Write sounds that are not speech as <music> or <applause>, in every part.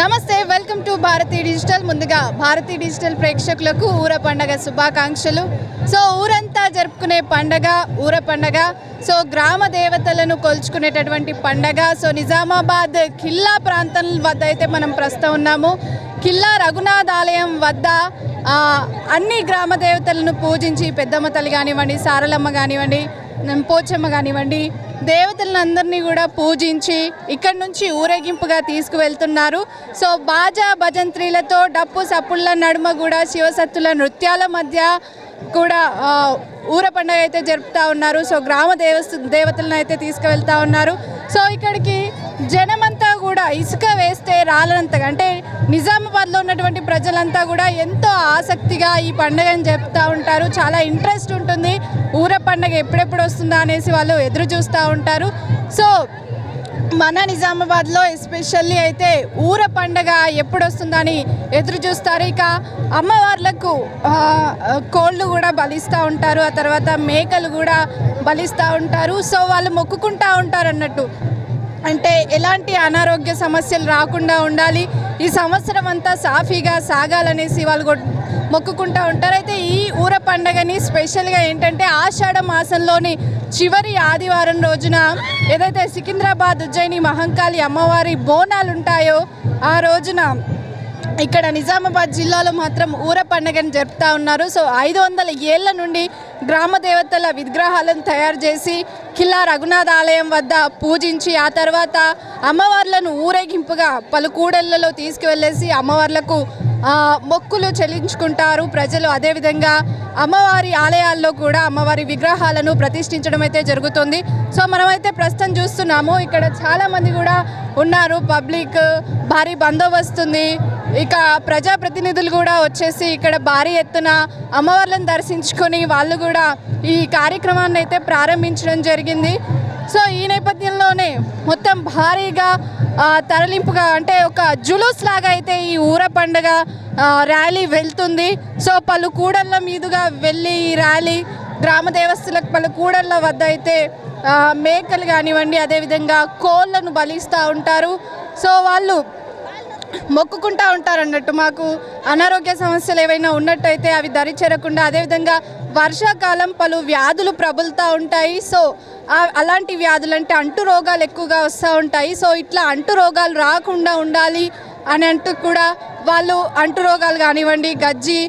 నమస్తే welcome to Bharati digital. ముందుగా Bharati digital ప్రేక్షకులకు ఊర పండగ శుభాకాంక్షలు. సో ఊరంతా జరుపుకునే పండగ ఊర పండగ. సో గ్రామ దేవతలను కొలుచుకునేటటువంటి పండగ. సో నిజామాబాద్ ఖిల్లా ప్రాంతం వద్ద అయితే మనం ప్రస్తుతం ఉన్నాము. ఖిల్లా రఘునాథ్ ఆలయం వద్ద అన్ని గ్రామ దేవతలను పూజించి పెద్దమ్మ తల్లి కానివ్వండి సారలమ్మ కానివ్వండి పోచమ్మ కానివ్వండి దేవతలందరినీ కూడా పూజించి ఇక్కడి నుంచి ఊరేగింపుగా తీసుకువెళ్తున్నారు. సో బాజా భజంత్రీలతో డప్పు సప్పుళ్ళ నడుమ కూడా శివసత్తుల నృత్యాల మధ్య కూడా ఊర పండుగ అయితే జరుపుతూ ఉన్నారు. సో గ్రామ దేవస్థ దేవతలను అయితే తీసుకువెళ్తా ఉన్నారు. సో ఇక్కడికి జనం కూడా ఇసుక వేస్తే రాలనంతగా అంటే నిజామాబాద్లో ఉన్నటువంటి ప్రజలంతా కూడా ఎంతో ఆసక్తిగా ఈ పండుగను చెప్తూ ఉంటారు. చాలా ఇంట్రెస్ట్ ఉంటుంది. ఊర పండగ ఎప్పుడెప్పుడు వస్తుందా అనేసి వాళ్ళు ఎదురు చూస్తూ ఉంటారు. సో మన నిజామాబాద్లో ఎస్పెషల్లీ అయితే ఊర పండగ ఎప్పుడు వస్తుందని ఎదురు చూస్తారు. ఇక అమ్మవార్లకు కోళ్ళు కూడా బలిస్తూ ఉంటారు. ఆ తర్వాత మేకలు కూడా బలిస్తూ ఉంటారు. సో వాళ్ళు మొక్కుకుంటూ ఉంటారు అన్నట్టు అంటే ఎలాంటి అనారోగ్య సమస్యలు రాకుండా ఉండాలి. ఈ సంవత్సరం అంతా సాఫీగా సాగాలనేసి వాళ్ళు మొక్కుకుంటూ ఉంటారు. అయితే ఈ ఊర పండగని స్పెషల్గా ఏంటంటే ఆషాఢ మాసంలోని చివరి ఆదివారం రోజున ఏదైతే సికింద్రాబాద్ ఉజ్జయిని మహంకాళి అమ్మవారి బోనాలు ఉంటాయో ఆ రోజున ఇక్కడ నిజామాబాద్ జిల్లాలో మాత్రం ఊర పండుగను జరుపుతూ ఉన్నారు. సో ఐదు వందల ఏళ్ళ నుండి గ్రామ దేవతల విగ్రహాలను తయారు చేసి కిల్లా రఘునాథ ఆలయం వద్ద పూజించి ఆ తర్వాత అమ్మవార్లను ఊరేగింపుగా పలు కూడళ్ళలో తీసుకువెళ్ళేసి అమ్మవార్లకు మొక్కులు చెల్లించుకుంటారు. ప్రజలు అదేవిధంగా అమ్మవారి ఆలయాల్లో కూడా అమ్మవారి విగ్రహాలను ప్రతిష్ఠించడం అయితే జరుగుతుంది. సో మనమైతే ప్రస్తుతం చూస్తున్నాము. ఇక్కడ చాలామంది కూడా ఉన్నారు. పబ్లిక్ భారీ బందోబస్తు ఉంది. ఇక ప్రజాప్రతినిధులు కూడా వచ్చేసి ఇక్కడ భారీ ఎత్తున అమ్మవార్లను దర్శించుకొని వాళ్ళు కూడా ఈ కార్యక్రమాన్ని అయితే ప్రారంభించడం జరిగింది. సో ఈ నేపథ్యంలోనే మొత్తం భారీగా తరలింపుగా అంటే ఒక జులూస్ లాగా అయితే ఈ ఊర పండుగ ర్యాలీ వెళ్తుంది. సో పలు కూడళ్ళ మీదుగా వెళ్ళి ఈ ర్యాలీ గ్రామ దేవస్థలకు పలు కూడళ్ళ వద్ద అయితే మేకలు కానివ్వండి అదేవిధంగా కోళ్ళను బలిస్తూ ఉంటారు. సో వాళ్ళు మొక్కుకుంటా ఉంటారు అన్నట్టు మాకు అనారోగ్య సమస్యలు ఏవైనా ఉన్నట్టయితే అవి దరి చేరకుండా అదేవిధంగా వర్షాకాలం పలు వ్యాధులు ప్రబలుతూ ఉంటాయి. సో అలాంటి వ్యాధులు అంటే అంటు రోగాలు ఎక్కువగా వస్తూ ఉంటాయి. సో ఇట్లా అంటు రోగాలు రాకుండా ఉండాలి అని అంటూ కూడా వాళ్ళు అంటు రోగాలు కానివ్వండి గజ్జి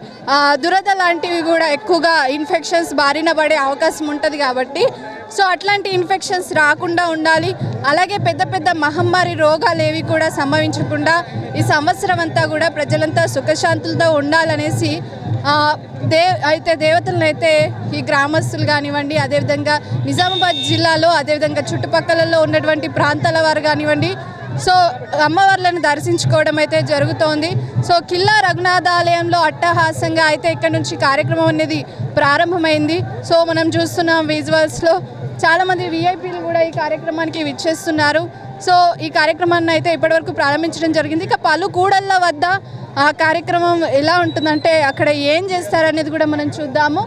దురద లాంటివి కూడా ఎక్కువగా ఇన్ఫెక్షన్స్ బారిన పడే అవకాశం ఉంటుంది కాబట్టి సో అట్లాంటి ఇన్ఫెక్షన్స్ రాకుండా ఉండాలి. అలాగే పెద్ద పెద్ద మహమ్మారి రోగాలు ఏవి కూడా సంభవించకుండా ఈ సంవత్సరం అంతా కూడా ప్రజలంతా సుఖశాంతులతో ఉండాలనేసి దే అయితే దేవతలను అయితే ఈ గ్రామస్తులు కానివ్వండి అదేవిధంగా నిజామాబాద్ జిల్లాలో అదేవిధంగా చుట్టుపక్కలలో ఉన్నటువంటి ప్రాంతాల వారు కానివ్వండి సో అమ్మవార్లను దర్శించుకోవడం అయితే జరుగుతోంది. సో కిల్లా రఘునాథాలయంలో అట్టహాసంగా అయితే ఇక్కడ నుంచి కార్యక్రమం అనేది ప్రారంభమైంది. సో మనం చూస్తున్నాం విజువల్స్లో చాలామంది విఐపీలు కూడా ఈ కార్యక్రమానికి విచ్చేస్తున్నారు. సో ఈ కార్యక్రమాన్ని అయితే ఇప్పటివరకు ప్రారంభించడం జరిగింది. ఇక పలు కూడళ్ళ వద్ద ఆ కార్యక్రమం ఎలా ఉంటుందంటే అక్కడ ఏం చేస్తారనేది కూడా మనం చూద్దాము.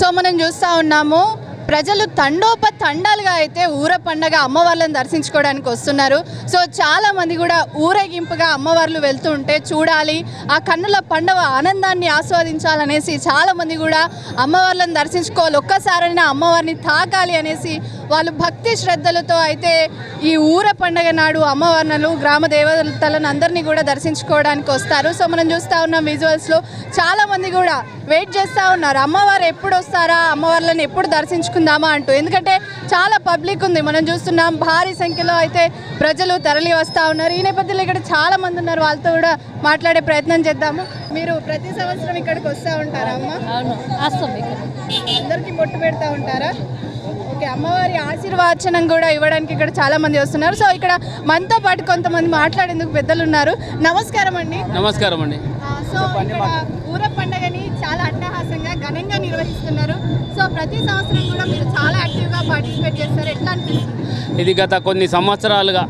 సో మనం చూస్తూ ఉన్నాము. ప్రజలు తండోప తండాలుగా అయితే ఊర పండగ అమ్మవార్లను దర్శించుకోవడానికి వస్తున్నారు. సో చాలా మంది కూడా ఊరేగింపుగా అమ్మవార్లు వెళ్తూ ఉంటే చూడాలి ఆ కన్నుల పండవ ఆనందాన్ని ఆస్వాదించాలనేసి చాలా మంది కూడా అమ్మవార్లను దర్శించుకోవాలి ఒక్కసారైనా అమ్మవారిని తాకాలి అనేసి వాళ్ళు భక్తి శ్రద్ధలతో అయితే ఈ ఊర పండగ నాడు అమ్మవార్లను గ్రామ దేవతలను అందరినీ కూడా దర్శించుకోవడానికి వస్తారు. సో మనం చూస్తూ ఉన్నాం విజువల్స్లో చాలామంది కూడా వెయిట్ చేస్తూ ఉన్నారు. అమ్మవారు ఎప్పుడు వస్తారా? అమ్మవార్లను ఎప్పుడు దర్శించుకుందామా అంటూ. ఎందుకంటే చాలా పబ్లిక్ ఉంది. మనం చూస్తున్నాం భారీ సంఖ్యలో అయితే ప్రజలు తరలి వస్తూ ఉన్నారు. ఈ నేపథ్యంలో ఇక్కడ చాలామంది ఉన్నారు. వాళ్ళతో కూడా మాట్లాడే ప్రయత్నం చేద్దాము. మీరు ప్రతి సంవత్సరం ఇక్కడికి వస్తూ ఉంటారా అమ్మ? అవును వస్తాం ఇక్కడ. అందరూ అమ్మవారికి బొట్టు పెడతా ఉంటారా? ఓకే అమ్మవారి ఆశీర్వాచనం కూడా ఇవ్వడానికి ఇక్కడ చాలా మంది వస్తున్నారు. సో ఇక్కడ మనతో పాటు కొంతమంది మాట్లాడేందుకు పెద్దలు ఉన్నారు. నమస్కారం అండి. నమస్కారం అండి. సో ఇక్కడ ఊర పండగని చాలా అట్టహాసంగా ఘనంగా నిర్వహిస్తున్నారు. సో ప్రతి సంవత్సరం కూడా మీరు చాలా యాక్టివ్గా పార్టిసిపేట్ చేస్తారు. ఎట్లా అనిపిస్తుంది? ఇది గత కొన్ని సంవత్సరాలుగా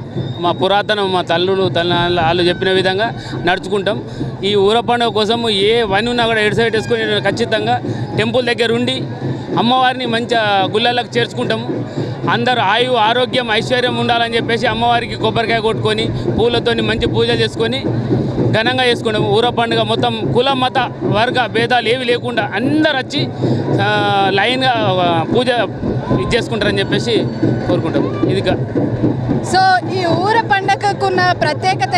మా పురాతన మా తల్లులు తల్లి వాళ్ళు చెప్పిన విధంగా నడుచుకుంటాం. ఈ ఊర పండుగ కోసం ఏ వన్ ఉన్నా కూడా ఎడ్ సైడ్ వేసుకొని ఖచ్చితంగా టెంపుల్ దగ్గర ఉండి అమ్మవారిని మంచిగా గుళ్ళలకు చేర్చుకుంటాము. అందరూ ఆయు ఆరోగ్యం ఐశ్వర్యం ఉండాలని చెప్పేసి అమ్మవారికి కొబ్బరికాయ కొట్టుకొని పూలతోని మంచి పూజ చేసుకొని ఘనంగా చేసుకుంటాము. ఊర పండుగ మొత్తం కుల మత వర్గ భేదాలు ఏవి లేకుండా అందరు వచ్చి లైన్గా పూజ ఇది చేసుకుంటారని చెప్పేసి కోరుకుంటాం ఇదిగా. సో ఈ ఊర పండగకున్న ప్రత్యేకత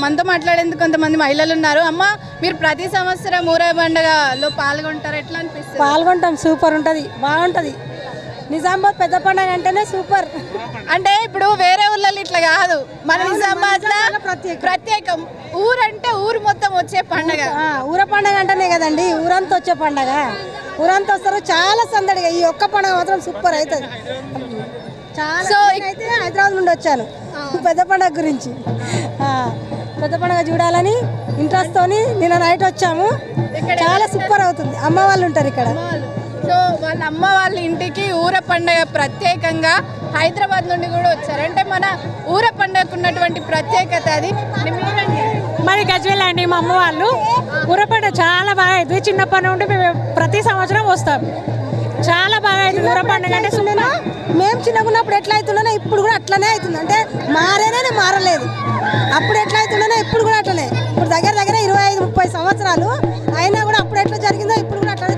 మనతో మాట్లాడేందుకు కొంతమంది మహిళలు ఉన్నారు. అమ్మ మీరు ప్రతి సంవత్సరం ఊరే పండుగలో పాల్గొంటారు? ఎట్లా అనిపిస్తుంది? పాల్గొంటాం సూపర్ ఉంటుంది బాగుంటుంది. నిజామాబాద్ పెద్ద పండుగ అంటేనే సూపర్. అంటే ఇప్పుడు వేరే ఊర్లలో ఇట్లా కాదు. మన నిజామాబాద్ ప్రత్యేకం. ఊరంటే ఊరు మొత్తం వచ్చే పండగ. ఊర పండుగ అంటేనే కదండి ఊరంతా వచ్చే పండగ. ఊరంతా వస్తారు చాలా సందడిగా. ఈ ఒక్క పండుగ మాత్రం సూపర్ అవుతుంది చాలా సో అయితే హైదరాబాద్ నుండి వచ్చాను. పెద్ద పండుగ గురించి. పెద్ద పండుగ చూడాలని ఇంట్రెస్ట్ తోని నిన్న నైట్ వచ్చాము. చాలా సూపర్ అవుతుంది. అమ్మ వాళ్ళు ఉంటారు ఇక్కడ. సో వాళ్ళ అమ్మ వాళ్ళ ఇంటికి ఊర పండగ ప్రత్యేకంగా హైదరాబాద్ నుండి కూడా వచ్చారు. అంటే మన ఊర పండగకు ఉన్నటువంటి ప్రత్యేకత అది. మీరండి. మరి గజ్వేల్ అండి మా అమ్మ వాళ్ళు. ఊరపంట చాలా బాగా అవుతుంది చిన్నప్పటి నుండి మేము ప్రతి సంవత్సరం వస్తాం. చాలా బాగా అవుతుంది ఊరపండుగ అంటే చిన్నగా మేము చిన్నగా ఉన్నప్పుడు ఎట్లా అవుతుండేనో ఇప్పుడు కూడా అట్లనే అవుతుంది. అంటే మారేనే మారలేదు. అప్పుడు ఎట్లా అవుతుండేనో ఇప్పుడు కూడా అట్లనే. ఇప్పుడు దగ్గర దగ్గర ఇరవై ఐదు ముప్పై సంవత్సరాలు. అయినా కూడా అప్పుడు ఎట్లా జరిగిందో ఇప్పుడు కూడా అట్లనే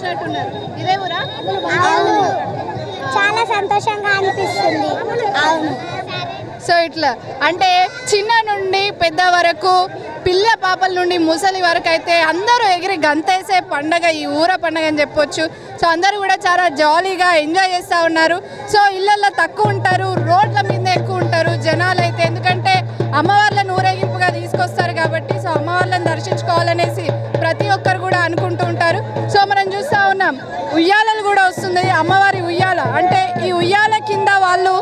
వచ్చినట్టున్నారు ఇదే ఊరా? అవును. చాలా సంతోషంగా అనిపిస్తుంది. అవును. సో ఇట్లా అంటే చిన్న నుండి పెద్ద వరకు పిల్ల పాపల నుండి ముసలి వరకు అయితే అందరూ ఎగిరి గంతేసే పండగ ఈ ఊర పండగ అని చెప్పొచ్చు. సో అందరూ కూడా చాలా జాలీగా ఎంజాయ్ చేస్తూ ఉన్నారు. సో ఇళ్ళల్లో తక్కువ ఉంటారు రోడ్ల మీద ఎక్కువ ఉంటారు జనాలు అయితే. ఎందుకంటే అమ్మవార్లను ఊరేగింపుగా తీసుకొస్తారు కాబట్టి సో అమ్మవార్లను దర్శించుకోవాలనేసి ప్రతి ఒక్కరు కూడా అనుకుంటూ ఉంటారు. సో మనం చూస్తూ ఉన్నాం ఉయ్యాలలు కూడా వస్తుంది అమ్మవారి ఉయ్యాల అంటే ఈ ఉయ్యాల కింద వాళ్ళు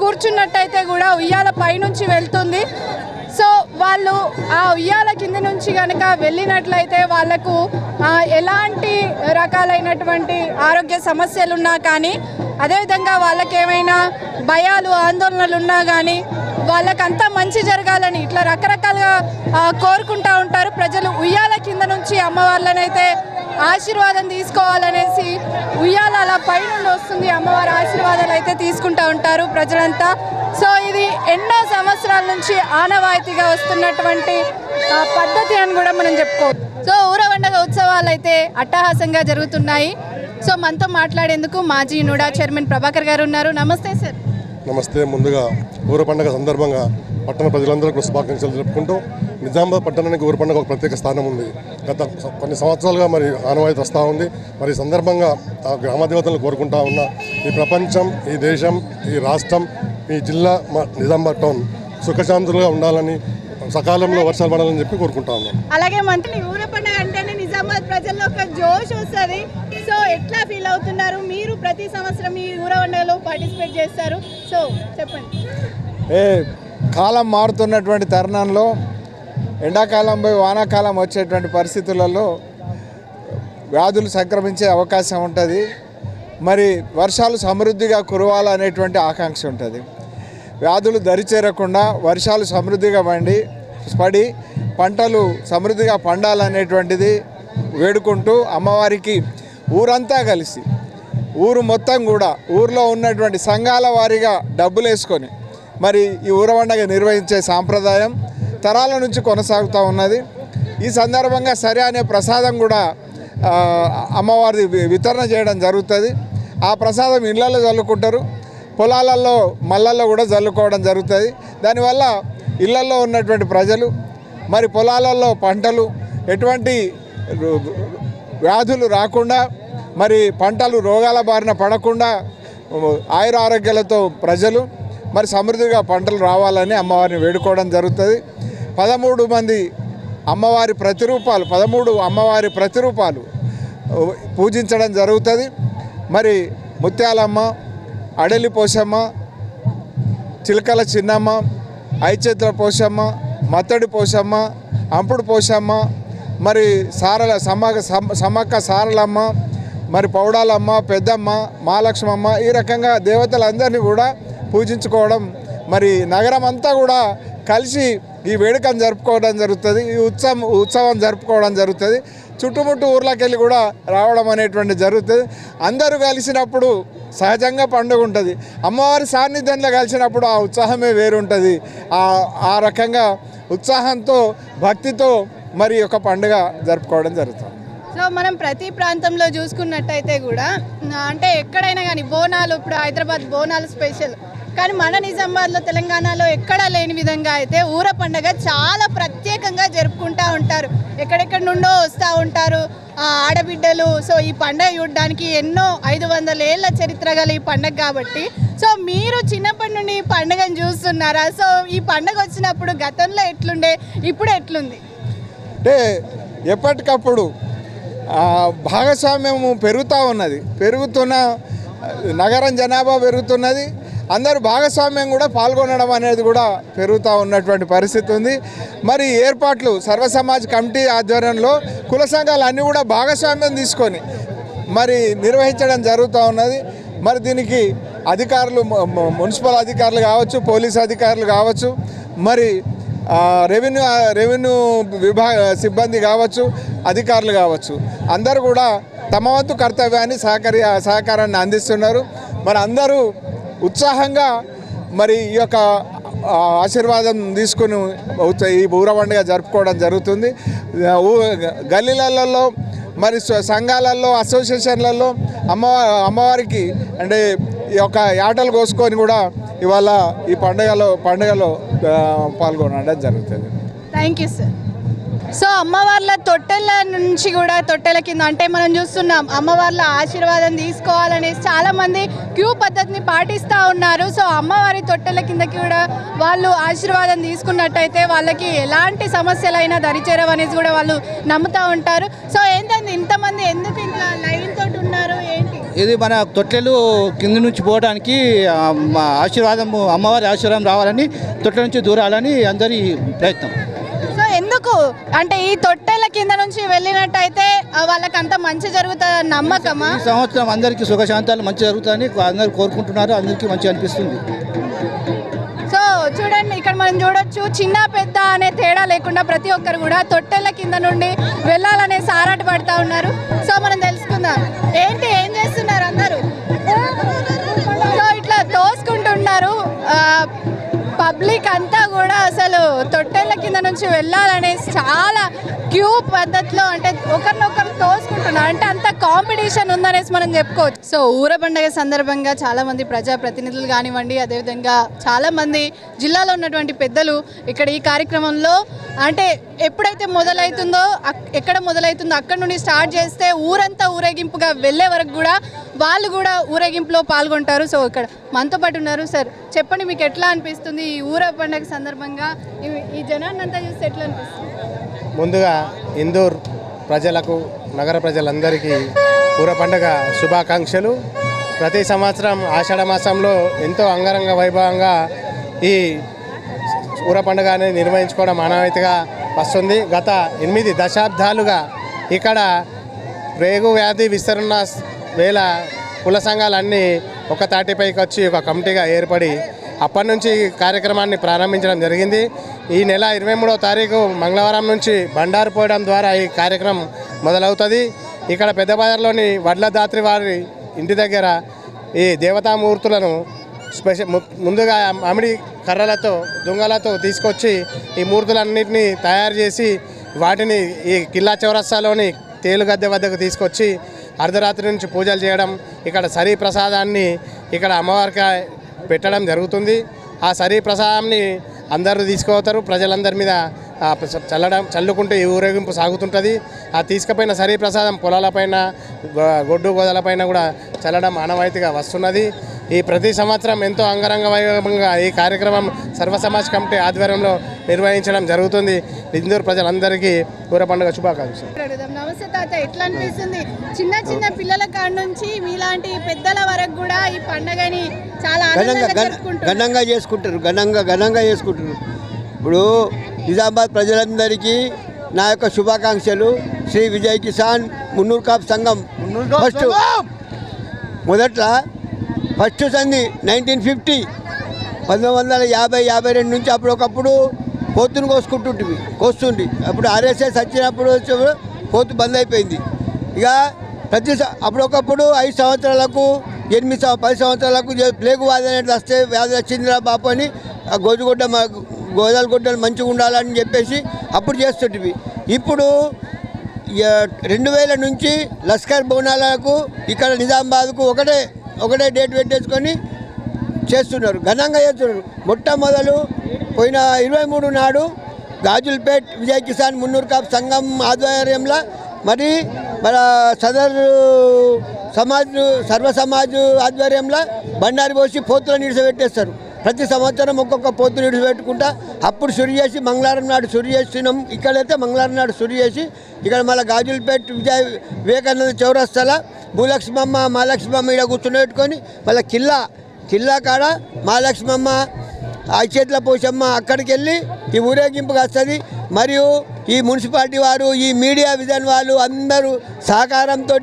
కూర్చున్నట్టయితే కూడా ఉయ్యాల పైనుంచి వెళ్తుంది. సో వాళ్ళు ఆ ఉయ్యాల కింద నుంచి కనుక వెళ్ళినట్లయితే వాళ్ళకు ఎలాంటి రకాలైనటువంటి ఆరోగ్య సమస్యలు ఉన్నా కానీ అదేవిధంగా వాళ్ళకేమైనా భయాలు ఆందోళనలు ఉన్నా కానీ వాళ్ళకంతా మంచి జరగాలని ఇట్లా రకరకాలుగా కోరుకుంటా ఉంటారు. ప్రజలు ఉయ్యాల కింద నుంచి అమ్మవార్లనైతే ఆశీర్వాదం తీసుకోవాలనేసి ఉయ్యాల అలా పైనుండి వస్తుంది. అమ్మవారి ఆశీర్వాదాలు అయితే తీసుకుంటూ ఉంటారు ప్రజలంతా. సో ఇది ఎన్నో సంవత్సరాల నుంచి ఆనవాయితీగా వస్తున్నటువంటి పద్ధతి అని కూడా మనం చెప్పుకోవచ్చు సో ఊరవండగ ఉత్సవాలు అయితే అట్టహాసంగా జరుగుతున్నాయి. సో మనతో మాట్లాడేందుకు మాజీ నూడా చైర్మన్ ప్రభాకర్ గారు ఉన్నారు. నమస్తే సార్. నమస్తే. ముందుగా ఊర పండుగ సందర్భంగా పట్టణ ప్రజలందరికీ శుభాకాంక్షలు జరుపుకుంటూ నిజామాబాద్ పట్టణానికి ఊరు పండుగ ఒక ప్రత్యేక స్థానం ఉంది. గత కొన్ని సంవత్సరాలుగా మరి ఆనవాయితీ వస్తూ ఉంది. మరి సందర్భంగా ఆ గ్రామ కోరుకుంటా ఉన్నా ఈ ప్రపంచం ఈ దేశం ఈ రాష్ట్రం ఈ జిల్లా మా నిజామాబాద్ టౌన్ సుఖశాంతులుగా ఉండాలని సకాలంలో వర్షాలు పడాలని చెప్పి కోరుకుంటా ఉన్నాం. అలాగే మంత్రి ఊర పండుగ అంటేనే నిజామాబాద్ ప్రజల్లో ఒక జోష్ వస్తుంది. సో ఎట్లా ఫీల్ అవుతున్నారు? మీరు ప్రతి సంవత్సరం ఈ ఊరవండలో పార్టిసిపేట్ చేస్తారు. సో చెప్పండి. ఏ కాలం మారుతున్నటువంటి తరుణంలో ఎండాకాలం పోయి వానాకాలం వచ్చేటువంటి పరిస్థితులలో వ్యాధులు సంక్రమించే అవకాశం ఉంటుంది. మరి వర్షాలు సమృద్ధిగా కురవాలనేటువంటి ఆకాంక్ష ఉంటుంది. వ్యాధులు దరిచేరకుండా వర్షాలు సమృద్ధిగా పండి పడి పంటలు సమృద్ధిగా పండాలనేటువంటిది వేడుకుంటూ అమ్మవారికి ఊరంతా కలిసి ఊరు మొత్తం కూడా ఊర్లో ఉన్నటువంటి సంఘాల వారీగా డబ్బులు వేసుకొని మరి ఈ ఊరవండగ నిర్వహించే సాంప్రదాయం తరాల నుంచి కొనసాగుతూ ఉన్నది. ఈ సందర్భంగా సరే అనే ప్రసాదం కూడా అమ్మవారి వితరణ చేయడం జరుగుతుంది. ఆ ప్రసాదం ఇళ్ళలో చల్లుకుంటారు పొలాలలో మల్లల్లో కూడా చల్లుకోవడం జరుగుతుంది. దానివల్ల ఇళ్ళలో ఉన్నటువంటి ప్రజలు మరి పొలాలలో పంటలు ఎటువంటి వ్యాధులు రాకుండా మరి పంటలు రోగాల బారిన పడకుండా ఆయుర ఆరోగ్యాలతో ప్రజలు మరి సమృద్ధిగా పంటలు రావాలని అమ్మవారిని వేడుకోవడం జరుగుతుంది. పదమూడు మంది అమ్మవారి ప్రతిరూపాలు పదమూడు అమ్మవారి ప్రతిరూపాలు పూజించడం జరుగుతుంది. మరి ముత్యాలమ్మ అడలి పోషమ్మ చిలకల చిన్నమ్మ ఐచేతుల పోషమ్మ మత్తడి పోషమ్మ అంపుడు పోషమ్మ మరి సారల సమ్మక్క సమ్మక్క సారలమ్మ మరి పౌడాలమ్మ పెద్దమ్మ మహాలక్ష్మమ్మ ఈ రకంగా దేవతలందరినీ కూడా పూజించుకోవడం మరి నగరం అంతా కూడా కలిసి ఈ వేడుకను జరుపుకోవడం జరుగుతుంది ఈ ఉత్సవం ఉత్సవం జరుపుకోవడం జరుగుతుంది. చుట్టుముట్టు ఊర్లోకి వెళ్ళి కూడా రావడం అనేటువంటి జరుగుతుంది. అందరూ కలిసినప్పుడు సహజంగా పండుగ ఉంటుంది. అమ్మవారి సాన్నిధ్యంలో కలిసినప్పుడు ఆ ఉత్సాహమే వేరుంటుంది. ఆ ఆ రకంగా ఉత్సాహంతో భక్తితో మరి ఒక పండుగ జరుపుకోవడం జరుగుతుంది. సో మనం ప్రతి ప్రాంతంలో చూసుకున్నట్టయితే కూడా అంటే ఎక్కడైనా కానీ బోనాలు ఇప్పుడు హైదరాబాద్ బోనాలు స్పెషల్. కానీ మన నిజామాబాద్లో తెలంగాణలో ఎక్కడా లేని విధంగా అయితే ఊర పండుగ చాలా ప్రత్యేకంగా జరుపుకుంటూ ఉంటారు. ఎక్కడెక్కడి నుండో వస్తూ ఉంటారు ఆడబిడ్డలు. సో ఈ పండుగ చూడడానికి ఎన్నో ఐదు వందల ఏళ్ళ చరిత్ర గల ఈ పండగ కాబట్టి సో మీరు చిన్నప్పటి నుండి ఈ పండుగను చూస్తున్నారా? సో ఈ పండగ వచ్చినప్పుడు గతంలో ఎట్లుండే ఇప్పుడు ఎట్లుంది? అంటే ఎప్పటికప్పుడు భాగస్వామ్యము భాగస్వామ్యం పెరుగుతూ ఉన్నది. పెరుగుతున్న నగరం జనాభా పెరుగుతున్నది. అందరూ భాగస్వామ్యం కూడా పాల్గొనడం అనేది కూడా పెరుగుతూ ఉన్నటువంటి పరిస్థితి ఉంది. మరి ఏర్పాట్లు సర్వ సమాజ్ కమిటీ ఆధ్వర్యంలో కుల సంఘాలు అన్నీ కూడా భాగస్వామ్యం తీసుకొని మరి నిర్వహించడం జరుగుతూ ఉన్నది. మరి దీనికి అధికారులు మున్సిపల్ అధికారులు కావచ్చు పోలీస్ అధికారులు కావచ్చు మరి రెవెన్యూ రెవెన్యూ విభాగ సిబ్బంది కావచ్చు అధికారులు కావచ్చు అందరూ కూడా తమ వంతు కర్తవ్యాన్ని సహకరి సహకారాన్ని అందిస్తున్నారు. మరి అందరూ ఉత్సాహంగా మరి ఈ యొక్క ఆశీర్వాదం తీసుకుని ఈ బూర పండుగ జరుపుకోవడం జరుగుతుంది. గల్లీలలో మరి సంఘాలలో అసోసియేషన్లలో అమ్మ అమ్మవారికి అంటే ఈ యొక్క యాటలు కోసుకొని కూడా ఇవాళ ఈ పండుగలో పండుగలో పాల్గొనడం జరుగుతుంది. థ్యాంక్ యూ సార్ సో అమ్మవార్ల తొట్టెల నుంచి కూడా తొట్టెల కింద అంటే మనం చూస్తున్నాం అమ్మవార్ల ఆశీర్వాదం తీసుకోవాలనేసి చాలామంది క్యూ పద్ధతిని పాటిస్తూ ఉన్నారు. సో అమ్మవారి తొట్టెల కిందకి కూడా వాళ్ళు ఆశీర్వాదం తీసుకున్నట్టయితే వాళ్ళకి ఎలాంటి సమస్యలైనా దరిచేరవనేసి కూడా వాళ్ళు నమ్ముతూ ఉంటారు. సో ఏంటంటే ఇంతమంది ఎందుకు ఇంకా లైన్ తోటి ఉన్నారు? ఏంటి ఇది మన తొట్టెలు కింద నుంచి పోవడానికి ఆశీర్వాదం అమ్మవారి ఆశీర్వాదం రావాలని తొట్టెల నుంచి దూరాలని అందరి ప్రయత్నం. సో ఎందుకు? అంటే ఈ తొట్టెల కింద నుంచి వెళ్ళినట్టయితే వాళ్ళకి అంత మంచి జరుగుతుందని నమ్మకమా? ఈ సంవత్సరం అందరికీ సుఖశాంతాలు మంచి జరుగుతాయని అందరు కోరుకుంటున్నారు అందరికీ మంచి అనిపిస్తుంది. సో చూడండి ఇక్కడ మనం చూడొచ్చు చిన్న పెద్ద అనే తేడా లేకుండా ప్రతి ఒక్కరు కూడా తొట్టెల కింద నుండి వెళ్ళాలనే సారాట పడతా ఉన్నారు. సో మనం తెలుసుకుందాం ఏంటి ఏం పబ్లిక్ అంతా కూడా అసలు తొట్టెల కింద నుంచి వెళ్ళాలనే చాలా క్యూ పద్ధతిలో అంటే ఒకరినొకరు తోసుకుంటున్నారు. అంటే అంత కాంపిటీషన్ ఉందనేసి మనం చెప్పుకోవచ్చు. సో ఊర పండగ సందర్భంగా చాలా మంది ప్రజా ప్రతినిధులు కానివ్వండి అదేవిధంగా చాలా మంది జిల్లాలో ఉన్నటువంటి పెద్దలు ఇక్కడ ఈ కార్యక్రమంలో అంటే ఎప్పుడైతే మొదలవుతుందో ఎక్కడ మొదలవుతుందో అక్కడ నుండి స్టార్ట్ చేస్తే ఊరంతా ఊరేగింపుగా వెళ్ళే వరకు కూడా వాళ్ళు కూడా ఊరేగింపులో పాల్గొంటారు. సో ఇక్కడ మనతో పాటు ఉన్నారు. సార్ చెప్పండి మీకు ఎట్లా అనిపిస్తుంది ఈ ఊర పండుగ సందర్భంగా ఈ- జనాన్ని అంతా చూస్తే ఎట్లా అనిపిస్తుంది? ముందుగా ఇందూర్ ప్రజలకు నగర ప్రజలందరికీ పూర పండుగ శుభాకాంక్షలు. ప్రతి సంవత్సరం ఆషాఢ మాసంలో ఎంతో అంగరంగ వైభవంగా ఈ ఊర పండుగ అనేది నిర్వహించుకోవడం ఆనవాయితీగా వస్తుంది. గత ఎనిమిది దశాబ్దాలుగా ఇక్కడ రేగు వ్యాధి విస్తరణ వేళ కుల సంఘాలన్నీ ఒక తాటిపైకి వచ్చి ఒక కమిటీగా ఏర్పడి అప్పటి నుంచి ఈ కార్యక్రమాన్ని ప్రారంభించడం జరిగింది. ఈ నెల ఇరవై మూడో తారీఖు మంగళవారం నుంచి బండారు పోయడం ద్వారా ఈ కార్యక్రమం మొదలవుతుంది. ఇక్కడ పెద్ద బజార్లోని వడ్ల దాత్రి వారి ఇంటి దగ్గర ఈ దేవతామూర్తులను స్పెషల్ ముందుగా మామిడి కర్రలతో దుంగలతో తీసుకొచ్చి ఈ మూర్తులన్నింటినీ తయారు చేసి వాటిని ఈ కిల్లా చౌరస్తాలోని తేలుగద్దె వద్దకు తీసుకొచ్చి అర్ధరాత్రి నుంచి పూజలు చేయడం ఇక్కడ సరీ ప్రసాదాన్ని ఇక్కడ అమ్మవారికి పెట్టడం జరుగుతుంది. ఆ సరీ ప్రసాదాన్ని అందరూ తీసుకుపోతారు. ప్రజలందరి మీద చల్లడం చల్లుకుంటూ ఈ ఊరేగింపు సాగుతుంటుంది. ఆ తీసుకుపోయిన సరీ ప్రసాదం పొలాలపైన గొడ్డు గోదలపైన కూడా చల్లడం ఆనవాయితీగా వస్తున్నది. ఈ ప్రతి సంవత్సరం ఎంతో అంగరంగ వైభవంగా ఈ కార్యక్రమం సర్వ సమాజ్ కమిటీ ఆధ్వర్యంలో నిర్వహించడం జరుగుతుంది. ఇందూరు ప్రజలందరికీ ఊర పండుగ శుభాకాంక్షలు. నమస్తే తాత ఎట్లా అనిపిస్తుంది చిన్న చిన్న పిల్లల కాడ నుంచి మీలాంటి పెద్దల వరకు కూడా ఈ పండగని చాలా ఘనంగా చేసుకుంటారు ఘనంగా ఘనంగా చేసుకుంటారు ఇప్పుడు నిజామాబాద్ ప్రజలందరికీ నా యొక్క శుభాకాంక్షలు. శ్రీ విజయ్ కిసాన్ మున్నూరు కాప్ సంఘం. ఫస్ట్ మొదట్లో ఫస్ట్ సంది నైన్టీన్ ఫిఫ్టీ. పంతొమ్మిది వందల యాభై యాభై రెండు నుంచి అప్పుడొకప్పుడు పోతును కోసుకుంటుంటివి కోస్తుండి. అప్పుడు ఆర్ఎస్ఎస్ వచ్చినప్పుడు వచ్చి పోతు బంద్ అయిపోయింది. ఇక ప్రతి అప్పుడు అప్పుడొకప్పుడు ఐదు సంవత్సరాలకు ఎనిమిది సంవ- పది సంవత్సరాలకు ప్లేగు వ్యాధి అనేది వస్తే వ్యాధి వచ్చిందిరా బాపు అని ఆ గోజుగుడ్డ మా గోదాల గుడ్డలు మంచిగా ఉండాలని చెప్పేసి అప్పుడు చేస్తుంటివి ఇప్పుడు ఇక రెండు వేల నుంచి లష్కర్ బోనాలకు ఇక్కడ నిజామాబాద్కు ఒకటే ఒకటే డేట్ పెట్టేసుకొని చేస్తున్నారు. ఘనంగా చేస్తున్నారు. మొట్టమొదలు పోయిన ఇరవై మూడు నాడు గాజుల్పేట్ విజయ్ కిసాన్ మున్నూరు కాప్ సంఘం ఆధ్వర్యంలో మరి మన సదరు సమాజ్ సర్వ సమాజ్ ఆధ్వర్యంలో బండారి పోసి పోతులను నిడిచిపెట్టేస్తారు ప్రతి సంవత్సరం ఒక్కొక్క పోతులు నిడిచిపెట్టుకుంటా అప్పుడు సురి చేసి మంగళవారం నాడు సురి చేసినాం. ఇక్కడైతే మంగళవారం నాడు సురి చేసి ఇక్కడ మళ్ళీ గాజులపేట విజయ వివేకానంద చౌరస్తల భూలక్ష్మమ్మ మహాలక్ష్మమ్మ ఇక్కడ కూర్చుని పెట్టుకొని మళ్ళీ కిల్లా జిల్లా కాడ మహాలక్ష్మమ్మ ఆ పోషమ్మ అక్కడికి వెళ్ళి ఈ ఊరేగింపుకి వస్తుంది మరియు ఈ మున్సిపాలిటీ వారు ఈ మీడియా విజన్ వాళ్ళు అందరూ సహకారంతో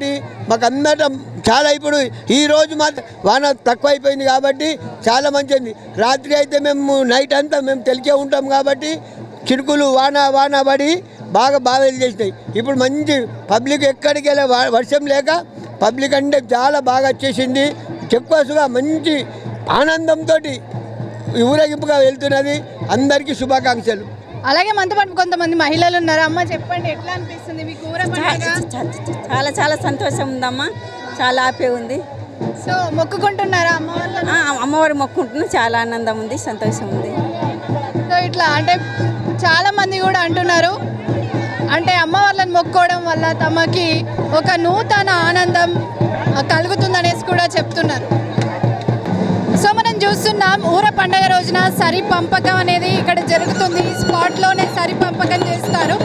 మాకు అందరం చాలా ఇప్పుడు ఈ రోజు మాత్రం వాన తక్కువైపోయింది కాబట్టి చాలా మంచిది రాత్రి అయితే మేము నైట్ అంతా మేము తెలికే ఉంటాం కాబట్టి చిరుకులు వాన వాన పడి బాగా బాగా చేసినాయి. ఇప్పుడు మంచి పబ్లిక్ ఎక్కడికి వెళ్ళే వ- వర్షం లేక పబ్లిక్ అంటే చాలా బాగా వచ్చేసింది. చెక్కోసుగా మంచి ఆనందంతో ఊరేగింపుగా వెళ్తున్నది. అందరికీ శుభాకాంక్షలు. అలాగే మనతో పాటు కొంతమంది మహిళలు ఉన్నారు. అమ్మ చెప్పండి ఎట్లా అనిపిస్తుంది మీకు చాలా చాలా సంతోషం ఉందమ్మా. చాలా హ్యాపీ ఉంది. సో మొక్కుకుంటున్నారా అమ్మ వాళ్ళని? ఆ, అమ్మవారి మొక్కుంటున్నా చాలా ఆనందం ఉంది సంతోషం ఉంది. సో ఇట్లా అంటే చాలా మంది కూడా అంటున్నారు. అంటే అమ్మవార్లను మొక్కోవడం వల్ల తమకి ఒక నూతన ఆనందం కలుగుతుందనేసి కూడా చెప్తున్నారు. సో మనం చూస్తున్నాం ఊర పండగ రోజున సరి పంపకం అనేది ఇక్కడ జరుగుతుంది. ఈ స్పాట్లోనే సరి పంపకం చేస్తారు.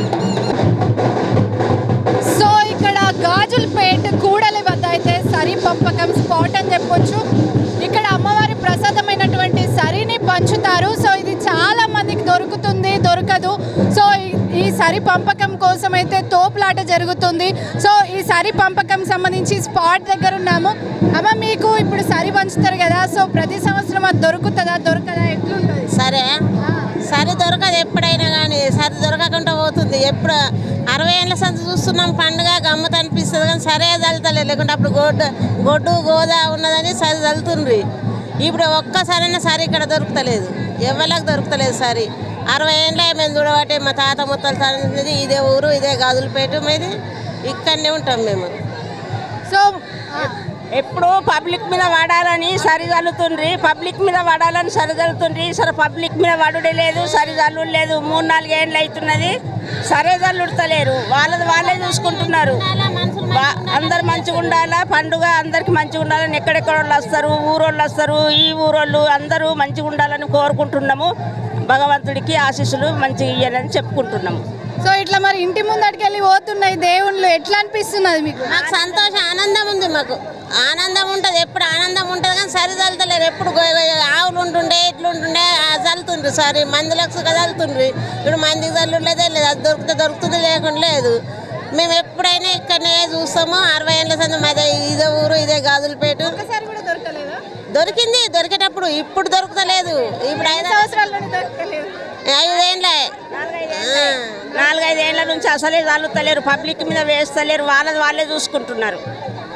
సో ఇక్కడ గాజులపేట కూడలి వద్ద అయితే సరి పంపకం స్పాట్ అని చెప్పొచ్చు. ఇక్కడ అమ్మవారి ప్రసాదమైనటువంటి సరిని పంచుతారు. సో ఇది చాలా మందికి దొరుకుతుంది దొరకదు. సో ఈ- ఈ సరి పంపకం కోసం అయితే తోపులాట జరుగుతుంది. సో ఈ సరి పంపకం సంబంధించి స్పాట్ దగ్గర ఉన్నాము. అమ్మ మీకు ఇప్పుడు సరి పంచుతారు కదా సో ప్రతి సంవత్సరం అది దొరుకుతుందా? దొరకదా? ఎట్లుంటుంది? సరే. సరి దొరకదు ఎప్పుడైనా కానీ. సరి దొరకకుండా పోతుంది. ఎప్పుడు అరవై ఏళ్ళ సంత చూస్తున్నాం పండుగ గమ్మత్ అనిపిస్తుంది కానీ సరే చల్లుతలే లేకుంటే అప్పుడు గొడ్డు గొడ్డు గోదా ఉన్నదని సరి చల్లుతుండ్రి ఇప్పుడు ఒక్కసారైనా సరి ఇక్కడ దొరుకుతలేదు. ఎవరికి దొరుకుతలేదు సరి. అరవై ఏళ్ళే మేము చూడబట్టే మా తాత ముత్తలు తనది ఇదే ఊరు ఇదే గాజులపేట మీది. ఇక్కడనే ఉంటాం మేము. సో ఎప్పుడు పబ్లిక్ మీద వాడాలని సరి చల్లుతుండ్రి పబ్లిక్ మీద వాడాలని సరి చల్లుతుండ్రి సరే పబ్లిక్ మీద వాడుడే లేదు సరి చల్లు లేదు. మూడు నాలుగు ఏళ్ళు అవుతున్నది. సరే చల్లుడతలేరు వాళ్ళది వాళ్ళే చూసుకుంటున్నారు. అందరు మంచిగా ఉండాలా? పండుగ అందరికి మంచిగా ఉండాలని ఎక్కడెక్కడ వాళ్ళు వస్తారు? ఊరోళ్ళు వస్తారు. ఈ ఊరోళ్ళు అందరూ మంచిగా ఉండాలని కోరుకుంటున్నాము. భగవంతుడికి ఆశీస్సులు మంచిగా ఇవ్వాలని చెప్పుకుంటున్నాము సో ఇట్లా మరి ఇంటి ముందటికి వెళ్ళి పోతున్నాయి దేవుళ్ళు ఎట్లా అనిపిస్తున్నది మీకు? మాకు సంతోషం ఆనందం ఉంది మాకు. ఆనందం ఉంటుంది ఎప్పుడు ఆనందం ఉంటుంది కానీ సరి చల్లుతలేరు ఎప్పుడు ఆవులు ఉంటుండే ఇట్లుంటుండే చల్లుతుండ్రు సరే మందులకు చల్లుతుండ్రి ఇప్పుడు మందికి చల్లులేదే లేదు అది దొరికితే దొరుకుతుంది లేకుండా లేదు. మేము ఎప్పుడైనా ఇక్కడనే చూస్తాము. అరవై ఏళ్ళ సంది మాదే ఇదే ఊరు ఇదే గాజులపేట. దొరకలేదా? దొరికింది దొరికేటప్పుడు ఇప్పుడు దొరుకుతలేదు. ఇప్పుడు ఐదు సంవత్సరాల నుండి దొరకలేదు? ఐదేళ్ళే. నాలుగైదేళ్ళ నుంచి అసలే చల్లుతలేరు పబ్లిక్ మీద వేస్తలేరు వాళ్ళది వాళ్ళే చూసుకుంటున్నారు.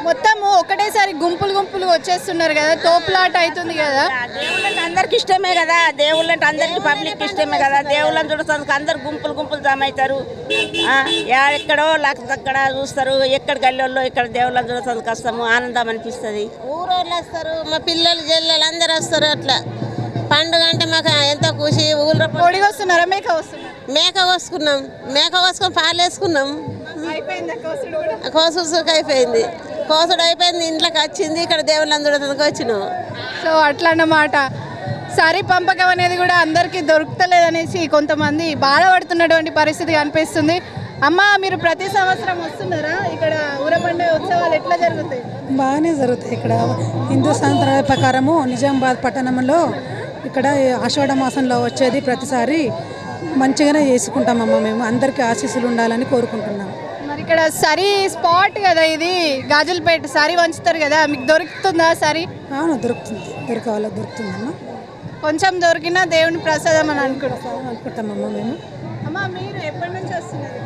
మొత్తము ఒకటేసారి గుంపులు గుంపులు వచ్చేస్తున్నారు కదా తోపులాట అవుతుంది కదా. దేవుళ్ళంటే అందరికి ఇష్టమే కదా దేవుళ్ళంటే అందరికి పబ్లిక్ ఇష్టమే కదా దేవుళ్ళని చూడటానికి అందరు గుంపులు గుంపులు జమ అవుతారు. ఆ, యా- ఎక్కడో లక్ష అక్కడ చూస్తారు ఎక్కడ గల్లీల్లో ఇక్కడ దేవుళ్ళని చూడటానికి వస్తాము ఆనందం అనిపిస్తుంది. ఊరోళ్ళు వస్తారు మా పిల్లలు జల్లలు అందరు వస్తారు అట్లా. పండుగ అంటే మాకు ఎంతో ఖుషి ఊళ్ళో కోడి వస్తున్నారా మేక వస్తున్నారా మేక కోసుకున్నాం మేక కోసుకొని పాలు వేసుకున్నాం. అయిపోయిందా కోసుడు కూడా. కోసుడు అయిపోయింది. కోసుడు అయిపోయింది ఇంట్లోకి వచ్చింది ఇక్కడ దేవుళ్ళని చూడటానికి వచ్చినాం. సో అట్లా అన్నమాట సరి పంపకం అనేది కూడా అందరికీ దొరుకుతలేదనేసి కొంతమంది బాధపడుతున్నటువంటి పరిస్థితి కనిపిస్తుంది. అమ్మ మీరు ప్రతి సంవత్సరం వస్తున్నారా? ఇక్కడ ఊర పండుగ ఉత్సవాలు ఎట్లా జరుగుతాయి? బాగానే జరుగుతాయి ఇక్కడ. హిందూ సాంప్రదాయ ప్రకారము నిజామాబాద్ పట్టణంలో ఇక్కడ ఆషాఢ మాసంలో వచ్చేది ప్రతిసారి మంచిగానే చేసుకుంటామమ్మ మేము. అందరికీ ఆశీస్సులు ఉండాలని కోరుకుంటున్నాం. ఇక్కడ సరి స్పాట్ కదా ఇది. గాజులపేట సరి వంచుతారు కదా. మీకు దొరుకుతుందా సరి? అవును దొరుకుతుంది. దొరికే వాళ్ళకి దొరుకుతుందమ్మా. కొంచెం దొరికినా దేవుని ప్రసాదం అని అనుకుంటాం. అనుకుంటామమ్మా మేము. అమ్మ మీరు ఎప్పటి నుంచి వస్తున్నారు?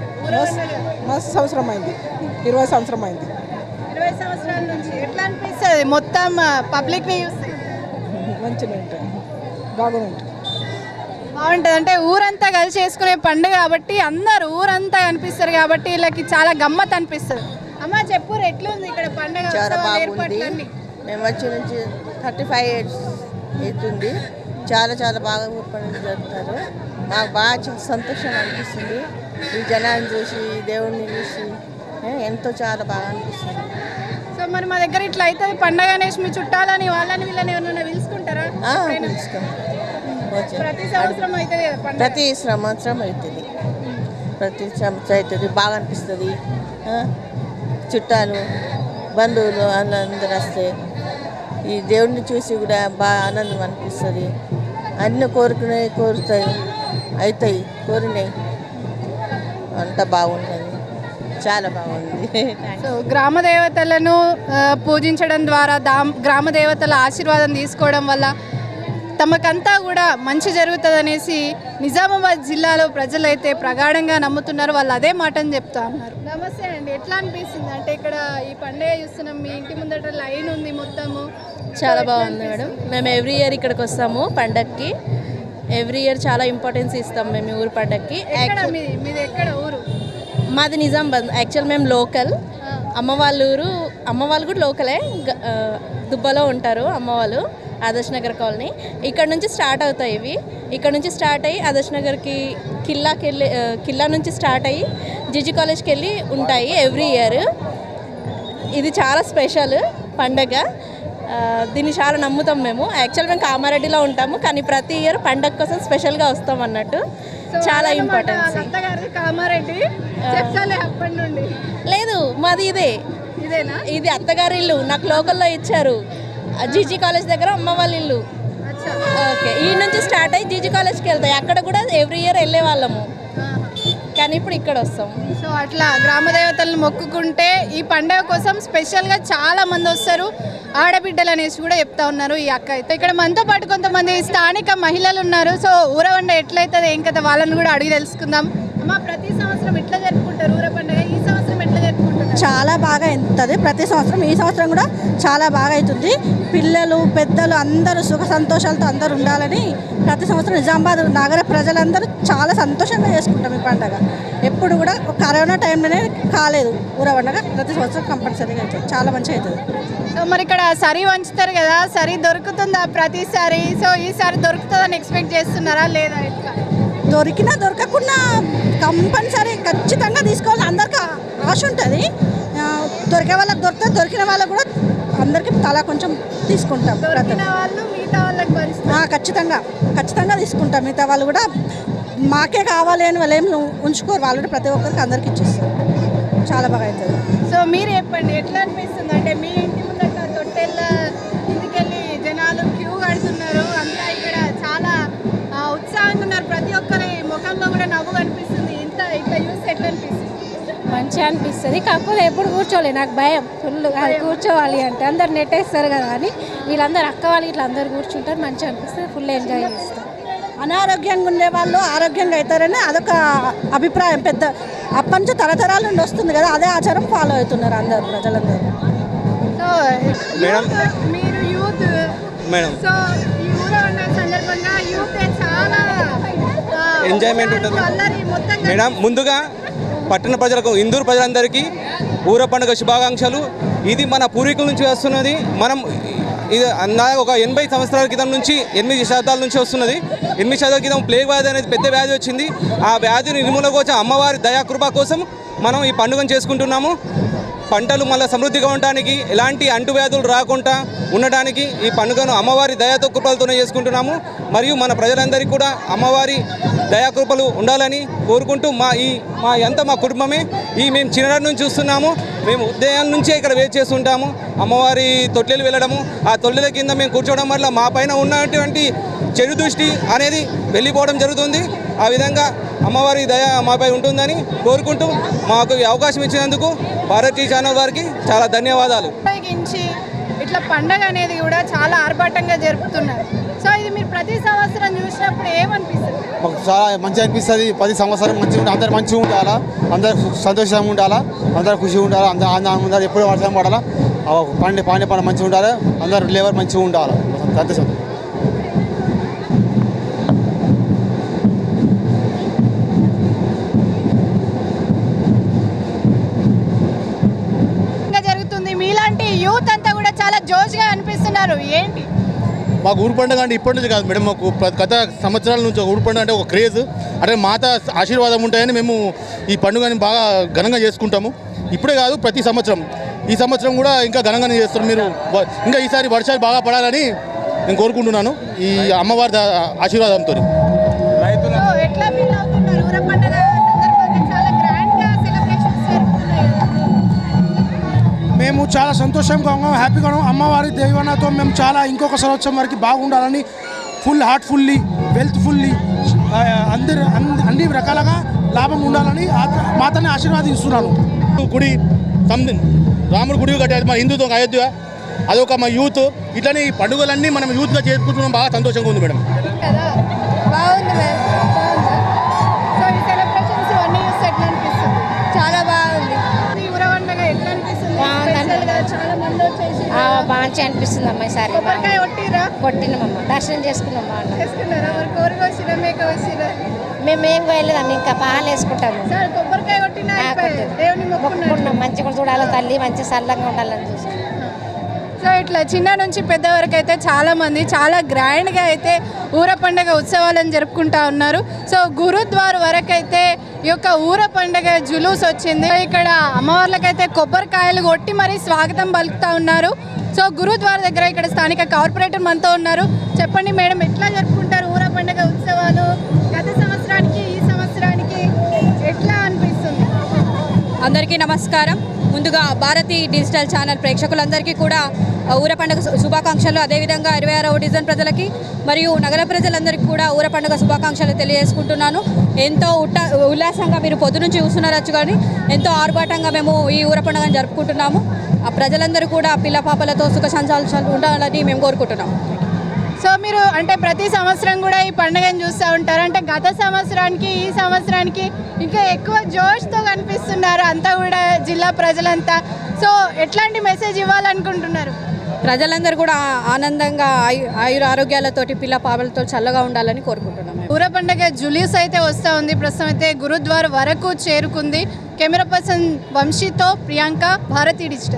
మస్తు సంవత్సరం అయింది. ఇరవై సంవత్సరం అయింది. ఇరవై సంవత్సరాల నుంచి. ఎట్లా అనిపిస్తుంది? మొత్తం పబ్లిక్ని చూస్తే. మంచిగా ఉంటాయి బాగానే ఉంటాయి బాగుంటుంది. అంటే ఊరంతా కలిసి చేసుకునే పండుగ కాబట్టి అందరు ఊరంతా కనిపిస్తారు కాబట్టి వీళ్ళకి చాలా గమ్మత్ అనిపిస్తుంది. అమ్మ చెప్పు ఎట్లుంది ఇక్కడ పండుగ ఉత్సవాలు, ఏర్పాట్లన్నీ? మేము వచ్చి నుంచి థర్టీ ఫైవ్ ఇయర్స్ అవుతుంది. చాలా చాలా బాగా ఊర్పడి జరుపుతారు. మాకు బాగా చ- సంతోషంగా అనిపిస్తుంది. ఈ జనాన్ని చూసి ఈ దేవుడిని చూసి ఏ, ఎంతో చాలా బాగా అనిపిస్తుంది. మరి మా దగ్గర ఇట్లా అవుతుంది. పండగ అనేసి మీ చుట్టాలని వాళ్ళని వీళ్ళని ఎవరైనా పిలుచుకుంటారా. ప్రతి సంవత్సరం అవుతుంది ప్రతి సంవత్సరం అవుతుంది. ప్రతి సంవత్సరం అవుతుంది. బాగా అనిపిస్తుంది. చుట్టాలు బంధువులు అందరూ వస్తే ఈ దేవుడిని చూసి కూడా బాగా ఆనందం అనిపిస్తుంది. అన్ని కోరుకునే కోరుతాయి అవుతాయి కోరినాయి. అంతా బాగున్నది చాలా బాగుంది. <laughs> సో గ్రామ దేవతలను పూజించడం ద్వారా దా- గ్రామ దేవతల ఆశీర్వాదం తీసుకోవడం వల్ల తమకంతా కూడా మంచి జరుగుతుందనేసి నిజామాబాద్ జిల్లాలో ప్రజలైతే ప్రగాఢంగా నమ్ముతున్నారు. వాళ్ళు అదే మాటని చెప్తా ఉన్నారు. నమస్తే అండి. ఎట్లా అనిపిస్తుంది? అంటే ఇక్కడ ఈ పండుగ చూస్తున్నాం. మీ ఇంటి ముందట లైన్ ఉంది మొత్తము. చాలా బాగుంది మేడం. మేము ఎవ్రీ ఇయర్ ఇక్కడికి వస్తాము పండక్కి. ఎవ్రీ ఇయర్ చాలా ఇంపార్టెన్స్ ఇస్తాం మేము ఊరు పండక్కి. మీది ఎక్కడ ఊరు? మాది నిజామాబాద్ యాక్చువల్ మేము లోకల్ అమ్మ వాళ్ళ ఊరు అమ్మ వాళ్ళు కూడా లోకలే దుబ్బలో ఉంటారు అమ్మ వాళ్ళు ఆదర్శ్ నగర్ కాలనీ. ఇక్కడ నుంచి స్టార్ట్ అవుతాయి ఇవి. ఇక్కడ నుంచి స్టార్ట్ అయ్యి ఆదర్శ్ నగర్కి కిల్లాకి వెళ్ళి కిల్లా నుంచి స్టార్ట్ అయ్యి జిజి కాలేజ్కి వెళ్ళి ఉంటాయి ఎవ్రీ ఇయర్ ఇది చాలా స్పెషల్ పండగ. దీన్ని చాలా నమ్ముతాం మేము. యాక్చువల్ మేము కామారెడ్డిలో ఉంటాము కానీ ప్రతి ఇయర్ పండగ కోసం స్పెషల్గా వస్తాం అన్నట్టు. చాలా ఇంపార్టెన్స్ అత్తగారిది కామారెడ్డి. లేదు మాది ఇదే. ఇదేనా? ఇది అత్తగారి ఇల్లు. నాకు లోకల్లో ఇచ్చారు. జీజీ కాలేజ్ దగ్గర అమ్మ వాళ్ళ ఇల్లు. ఓకే. ఈ నుంచి స్టార్ట్ అయ్యి జీజీ కాలేజ్కి వెళ్తాయి. అక్కడ కూడా ఎవ్రీ ఇయర్ వెళ్ళే వాళ్ళము. కానీ ఇప్పుడు ఇక్కడ వస్తాం. సో అట్లా గ్రామ దేవతలను మొక్కుకుంటే ఈ పండుగ కోసం స్పెషల్గా చాలా మంది వస్తారు. ఆడబిడ్డలు అనేసి కూడా చెప్తా ఉన్నారు ఈ అక్క అయితే. ఇక్కడ మనతో పాటు కొంతమంది స్థానిక మహిళలు ఉన్నారు. సో ఊరవండ ఎట్లయితుంది ఏం కదా వాళ్ళని కూడా అడిగి తెలుసుకుందాం. అమ్మ ప్రతి సంవత్సరం ఎట్లా జరుపుకుంటారు చాలా బాగా అవుతుంది ప్రతి సంవత్సరం ఈ సంవత్సరం కూడా చాలా బాగా అవుతుంది. పిల్లలు పెద్దలు అందరూ సుఖ సంతోషాలతో అందరూ ఉండాలని ప్రతి సంవత్సరం నిజామాబాద్ నగర ప్రజలందరూ చాలా సంతోషంగా చేసుకుంటాం ఈ పండుగ. ఎప్పుడు కూడా కరోనా టైంలోనే కాలేదు. ఊర పండుగ ప్రతి సంవత్సరం కంపల్సరీగా అవుతుంది. చాలా మంచిగా అవుతుంది. సో మరి ఇక్కడ సరి వంచుతారు కదా? సరి దొరుకుతుందా ప్రతిసారి? సో ఈసారి దొరుకుతుందని ఎక్స్పెక్ట్ చేస్తున్నారా? లేదా దొరికినా దొరకకుండా కంపల్సరీ ఖచ్చితంగా తీసుకోవాలి. అందరికి ఆశ ఉంటుంది. దొరికే వాళ్ళకి దొరికితే దొరికిన వాళ్ళకి కూడా అందరికి తలా కొంచెం తీసుకుంటాం ఖచ్చితంగా. ఖచ్చితంగా తీసుకుంటాం. మిగతా వాళ్ళు కూడా మాకే కావాలి అని వాళ్ళు ఏం ఉంచుకోరు. వాళ్ళు కూడా ప్రతి ఒక్కరికి అందరికి ఇచ్చేస్తారు. చాలా బాగా అవుతుంది. సో మీరు చెప్పండి ఎట్లా అనిపిస్తుంది? అనిపిస్తుంది అనిపిస్తుంది కాకపోతే ఎప్పుడు కూర్చోలే నాకు భయం. ఫుల్ అది కూర్చోవాలి అంటే అందరు నెట్టేస్తారు కదా అని. వీళ్ళందరూ అక్క వాళ్ళు ఇట్లా అందరు కూర్చుంటారు. మంచిగా అనిపిస్తుంది. ఫుల్ ఎంజాయ్ చేస్తాం. అనారోగ్యంగా ఉండే వాళ్ళు ఆరోగ్యంగా అవుతారని అదొక అభిప్రాయం. పెద్ద అప్పటి నుంచి తరతరాల నుండి వస్తుంది కదా అదే ఆచారం ఫాలో అవుతున్నారు అందరు ప్రజలందరూ. So madam. మీరు యూత్. మేడం. సో ఈ ఊరవన్న సందర్భంగా యూత్ చాలా ఎంజాయ్మెంట్ ఉంటుంది. మేడం ముందుగా పట్టణ ప్రజలకు ఇందూరు ప్రజలందరికీ ఊర పండుగ శుభాకాంక్షలు. ఇది మన పూర్వీకుల నుంచి వస్తున్నది. మనం ఇది అందా ఒక ఎనభై సంవత్సరాల క్రితం నుంచి ఎనిమిది శతాబ్దాల నుంచి వస్తున్నది. ఎనిమిది శతాబ్దాల క్రితం ప్లేగ్ వ్యాధి అనేది పెద్ద వ్యాధి వచ్చింది. ఆ వ్యాధి నిర్మూలన కోసం అమ్మవారి దయాకృప కోసం మనం ఈ పండుగను చేసుకుంటున్నాము. పంటలు మళ్ళీ సమృద్ధిగా ఉండడానికి ఎలాంటి అంటువ్యాధులు రాకుండా ఉండడానికి ఈ పండుగను అమ్మవారి దయాతో కృపలతోనే చేసుకుంటున్నాము. మరియు మన ప్రజలందరికీ కూడా అమ్మవారి దయాకృపలు ఉండాలని కోరుకుంటూ మా ఈ మా ఎంత మా కుటుంబమే ఈ మేము చిన్ననాటి నుంచి చూస్తున్నాము. మేము ఉదయం నుంచే ఇక్కడ వెయిట్ చేస్తుంటాము. అమ్మవారి తొట్టెలు వెళ్ళడము. ఆ తొట్టెల కింద మేము కూర్చోవడం వల్ల మా పైన ఉన్నటువంటి చెడు దృష్టి అనేది వెళ్ళిపోవడం జరుగుతుంది. ఆ విధంగా అమ్మవారి దయ మాపై ఉంటుందని కోరుకుంటూ మాకు అవకాశం ఇచ్చినందుకు భారతీయ ఛానల్ వారికి చాలా ధన్యవాదాలు. ఉపయోగించి ఇట్లా పండగ అనేది కూడా చాలా ఆర్భాటంగా జరుపుతున్నారు. సో ఇది మీరు ప్రతి సంవత్సరం చూసినప్పుడు ఏమనిపిస్తుంది? మాకు చాలా మంచిగా అనిపిస్తుంది. పది సంవత్సరం మంచిగా ఉండాలి అందరు మంచిగా ఉండాలా? అందరు సంతోషంగా ఉండాలా? అందరు ఖుషిగా ఉండాలా? అందరు ఆనందంగా ఉండాలి? ఎప్పుడు వర్షం పడాలా? ఆ పండి పాండే పంట మంచిగా ఉండాలి? అందరు లేబర్ మంచిగా ఉండాలి? సంతోషం చాలా జోష్గా అనిపిస్తున్నారు. ఏంటి? మాకు ఊరు పండుగ అంటే ఇప్పటి నుంచి కాదు మేడం మాకు గత సంవత్సరాల నుంచి ఊరు పండుగ అంటే ఒక క్రేజ్. అంటే మాత ఆశీర్వాదం ఉంటాయని మేము ఈ పండుగని బాగా ఘనంగా చేసుకుంటాము. ఇప్పుడే కాదు ప్రతి సంవత్సరం. ఈ సంవత్సరం కూడా ఇంకా ఘనంగానే చేస్తారు మీరు. ఇంకా ఈసారి వర్షాలు బాగా పడాలని నేను కోరుకుంటున్నాను. ఈ అమ్మవారి ఆశీర్వాదంతో చాలా సంతోషంగా ఉన్నాం హ్యాపీగా ఉన్నాం. అమ్మవారి దేవనతో మేము చాలా ఇంకొక సంవత్సరం వరకు బాగుండాలని ఫుల్ హార్ట్ఫుల్లీ వెల్త్ఫుల్లీ అందరి అన్ని- అన్ని రకాలుగా లాభం ఉండాలని ఆ- మాతని ఆశీర్వాదిస్తున్నాను. గుడి సంథింగ్ రాముడు గుడి కట్టారు మా హిందూతో అయోధ్య అదొక మా యూత్. ఇట్లనే ఈ పండుగలన్నీ మనం యూత్గా చేసుకుంటున్నాం బాగా సంతోషంగా ఉంది మేడం. మంచిగా అనిపిస్తుంది అమ్మాయి సార్ కొట్టినామమ్మ. దర్శనం చేసుకున్నాం బాగా మేము ఏం వెళ్ళలేదమ్మ ఇంకా పాలు వేసుకుంటాము. మొక్కుకున్నాం మంచిగా చూడాలి తల్లి మంచి సల్లంగా ఉండాలని చూసి. సో ఇట్లా చిన్న నుంచి పెద్ద వరకు అయితే చాలా మంది చాలా గ్రాండ్గా అయితే ఊర పండుగ ఉత్సవాలను జరుపుకుంటా ఉన్నారు. సో గురుద్వార్ వరకు అయితే యొక్క ఊర పండుగ జులూస్ వచ్చింది. ఇక్కడ అమ్మవార్లకైతే కొబ్బరికాయలు కొట్టి మరీ స్వాగతం పలుకుతా ఉన్నారు. సో గురుద్వార దగ్గర ఇక్కడ స్థానిక కార్పొరేటర్ మనతో ఉన్నారు. చెప్పండి మేడం ఎట్లా జరుపుకుంటారు ఊర పండగ ఉత్సవాలు? గత సంవత్సరానికి ఈ సంవత్సరానికి ఎట్లా అనిపిస్తుంది? అందరికీ నమస్కారం. ముందుగా భారతి డిజిటల్ ఛానల్ ప్రేక్షకులందరికీ కూడా ఊర పండుగ శుభాకాంక్షలు. అదేవిధంగా ఇరవై ఆరవ డివిజన్ ప్రజలకి మరియు నగర ప్రజలందరికీ కూడా ఊర పండుగ శుభాకాంక్షలు తెలియజేసుకుంటున్నాను. ఎంతో ఉట్ట ఉల్లాసంగా మీరు పొద్దు నుంచి చూస్తున్నారచ్చు కానీ ఎంతో ఆర్భాటంగా మేము ఈ ఊర పండుగను జరుపుకుంటున్నాము. ఆ ప్రజలందరూ కూడా పిల్ల పాపలతో సుఖ సంచాలు ఉండాలని మేము కోరుకుంటున్నాం. సో మీరు అంటే ప్రతి సంవత్సరం కూడా ఈ పండుగను చూస్తూ ఉంటారు. అంటే గత సంవత్సరానికి ఈ సంవత్సరానికి ఇంకా ఎక్కువ జోష్తో కనిపిస్తున్నారు అంతా కూడా జిల్లా ప్రజలంతా. సో ఎట్లాంటి మెసేజ్ ఇవ్వాలనుకుంటున్నారు? ప్రజలందరూ కూడా ఆనందంగా ఆయు ఆయుర ఆరోగ్యాలతోటి పిల్ల పాపలతో చల్లగా ఉండాలని కోరుకుంటున్నాం పూర ఊర జులీస్ అయితే వస్తూ ఉంది. ప్రస్తుతం అయితే గురుద్వార్ వరకు చేరుకుంది. కెమెరా పర్సన్ వంశీతో ప్రియాంక భారతీ డిజిటల్.